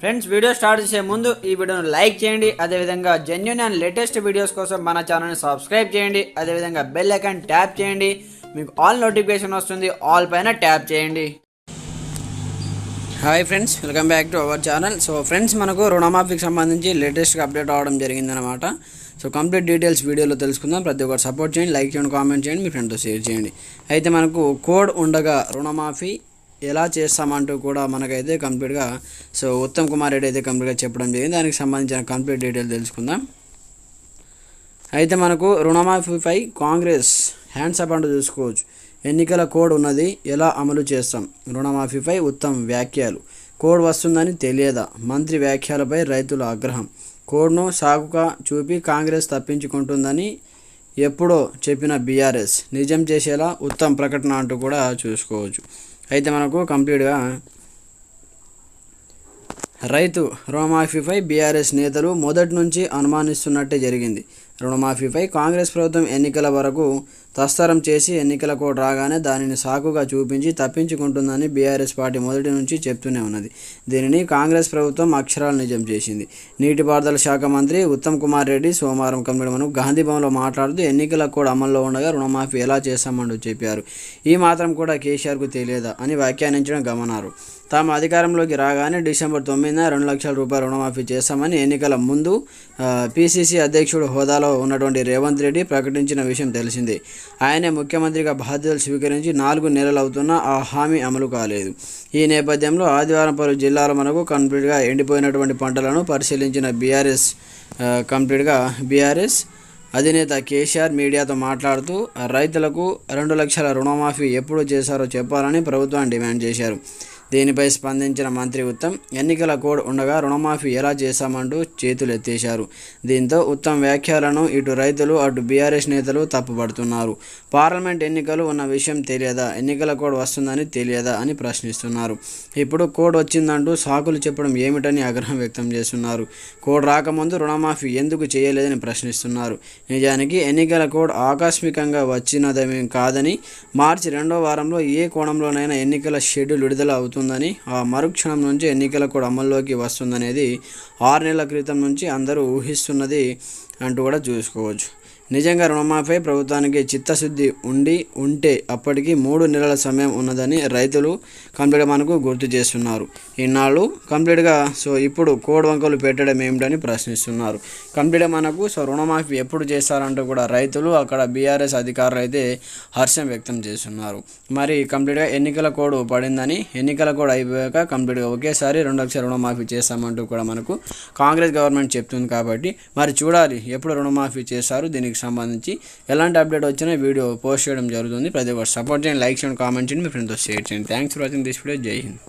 Friends video start చేసే ముందు ఈ వీడియోను లైక్ చేయండి. అదేవిధంగా జెన్యున్ అండ్ లేటెస్ట్ వీడియోస్ కోసం మన ఛానల్ని సబ్స్క్రైబ్ చేయండి. అదేవిధంగా బెల్ ఐకాన్ ట్యాప్ చేయండి. మీకు ఆల్ నోటిఫికేషన్ వస్తుంది. ఆల్ పైన ట్యాప్ చేయండి. Hi friends welcome back to our channel so friends మనకు రుణమాఫీకి సంబంధించి లేటెస్ట్గా అప్డేట్ అవ్వడం జరిగిందనమాట సో కంప్లీట్ డీటెయిల్స్ వీడియోలో తెలుసుకుందాం. ప్రతి ఒక్కరు సపోర్ట్ చేయండి లైక్ చేయండి కామెంట్ చేయండి మీ ఫ్రెండ్తో షేర్ చేయండి. అయితే మనకు కోడ్ ఉండగా రుణమాఫీ ఎలా చేస్తామంటూ కూడా మనకైతే కంప్లీట్గా సో ఉత్తమ్ కుమార్ రెడ్డి అయితే కంప్లీట్గా చెప్పడం జరిగింది. దానికి సంబంధించిన కంప్లీట్ డీటెయిల్ తెలుసుకుందాం. అయితే మనకు రుణమాఫీపై కాంగ్రెస్ హ్యాండ్స్ అప్ అంటూ చూసుకోవచ్చు. ఎన్నికల కోడ్ ఉన్నది ఎలా అమలు చేస్తాం? రుణమాఫీపై ఉత్తమ్ వ్యాఖ్యలు. కోడ్ వస్తుందని తెలియదా? మంత్రి వ్యాఖ్యలపై రైతుల ఆగ్రహం. కోడ్ను సాగుగా చూపి కాంగ్రెస్ తప్పించుకుంటుందని ఎప్పుడో చెప్పిన బీఆర్ఎస్. నిజం చేసేలా ఉత్తమ్ ప్రకటన అంటూ కూడా చూసుకోవచ్చు. అయితే మనకు కంప్లీట్గా రైతు రుణమాఫీపై బీఆర్ఎస్ నేతలు మొదటి నుంచి అనుమానిస్తున్నట్టే జరిగింది. రుణమాఫీపై కాంగ్రెస్ ప్రభుత్వం ఎన్నికల వరకు తస్తరం చేసి ఎన్నికల కోడ్ రాగానే దానిని సాకుగా చూపించి తప్పించుకుంటుందని బీఆర్ఎస్ పార్టీ మొదటి నుంచి చెప్తూనే ఉన్నది. దీనిని కాంగ్రెస్ ప్రభుత్వం అక్షరాలు నిజం చేసింది. నీటిపారుదల శాఖ మంత్రి ఉత్తమ్ కుమార్ రెడ్డి సోమవారం కమిడమను గాంధీ భవన్లో మాట్లాడుతూ ఎన్నికల కోడ్ అమల్లో ఉండగా రుణమాఫీ ఎలా చేస్తామంటూ చెప్పారు. ఈ మాత్రం కూడా కేసీఆర్కు తెలియదా అని వ్యాఖ్యానించడం గమనారు తాము అధికారంలోకి రాగానే డిసెంబర్ తొమ్మిదిన రెండు లక్షల రూపాయల రుణమాఫీ చేస్తామని ఎన్నికల ముందు పిసిసి అధ్యక్షుడు హోదాలో ఉన్నటువంటి రేవంత్ రెడ్డి ప్రకటించిన విషయం తెలిసిందే. ఆయనే ముఖ్యమంత్రిగా బాధ్యతలు స్వీకరించి నాలుగు నెలలు అవుతున్నా ఆ హామీ అమలు కాలేదు. ఈ నేపథ్యంలో ఆదివారం పలు జిల్లాల మనకు కంప్లీట్గా ఎండిపోయినటువంటి పంటలను పరిశీలించిన బీఆర్ఎస్ కంప్లీట్గా బీఆర్ఎస్ అధినేత కేసీఆర్ మీడియాతో మాట్లాడుతూ రైతులకు రెండు లక్షల రుణమాఫీ ఎప్పుడు చేశారో చెప్పాలని ప్రభుత్వాన్ని డిమాండ్ చేశారు. దీనిపై స్పందించిన మంత్రి ఉత్తమ్ ఎన్నికల కోడ్ ఉండగా రుణమాఫీ ఎలా చేశామంటూ చేతులు ఎత్తేశారు దీంతో ఉత్తమ్ వ్యాఖ్యలను ఇటు రైతులు అటు బీఆర్ఎస్ నేతలు తప్పుపడుతున్నారు. పార్లమెంట్ ఎన్నికలు ఉన్న విషయం తెలియదా? ఎన్నికల కోడ్ వస్తుందని తెలియదా అని ప్రశ్నిస్తున్నారు. ఇప్పుడు కోడ్ వచ్చిందంటూ సాకులు చెప్పడం ఏమిటని ఆగ్రహం వ్యక్తం చేస్తున్నారు. కోడ్ రాకముందు రుణమాఫీ ఎందుకు చేయలేదని ప్రశ్నిస్తున్నారు. నిజానికి ఎన్నికల కోడ్ ఆకస్మికంగా వచ్చినదేమీ కాదని మార్చి రెండో వారంలో ఏ కోణంలోనైనా ఎన్నికల షెడ్యూల్ విడుదల అవుతుంది అవుతుందని ఆ మరుక్షణం నుంచి ఎన్నికల కూడా అమల్లోకి వస్తుందనేది ఆరు నెలల క్రితం నుంచి అందరూ ఊహిస్తున్నది అంటూ కూడా చూసుకోవచ్చు. నిజంగా రుణమాఫీ ప్రభుత్వానికి చిత్తశుద్ధి ఉండి ఉంటే అప్పటికి మూడు నెలల సమయం ఉన్నదని రైతులు కంప్లీట్గా మనకు గుర్తు చేస్తున్నారు. ఇన్నాళ్ళు కంప్లీట్గా సో ఇప్పుడు కోడ్ వంకలు పెట్టడం ఏమిటని ప్రశ్నిస్తున్నారు. కంప్లీట్గా మనకు సో రుణమాఫీ ఎప్పుడు చేస్తారంటూ కూడా రైతులు అక్కడ బీఆర్ఎస్ అధికారులు అయితే హర్షం వ్యక్తం చేస్తున్నారు. మరి కంప్లీట్గా ఎన్నికల కోడ్ పడిందని ఎన్నికల కోడ్ అయిపోయాక కంప్లీట్గా ఒకేసారి రెండు లక్షల రుణమాఫీ చేస్తామంటూ కూడా మనకు కాంగ్రెస్ గవర్నమెంట్ చెప్తుంది కాబట్టి మరి చూడాలి ఎప్పుడు రుణమాఫీ చేస్తారు దీనికి సంబంధించి ఎలాంటి అప్డేట్ వచ్చినా వీడియో పోస్ట్ చేయడం జరుగుతుంది. ప్రతి ఒక్కరు సపోర్ట్ చేయండి లైక్ చేయండి కామెంట్ చేయండి. మీ ఫ్రెండ్తో షేర్ చేయండి. Thanks for watching this video Jai Hind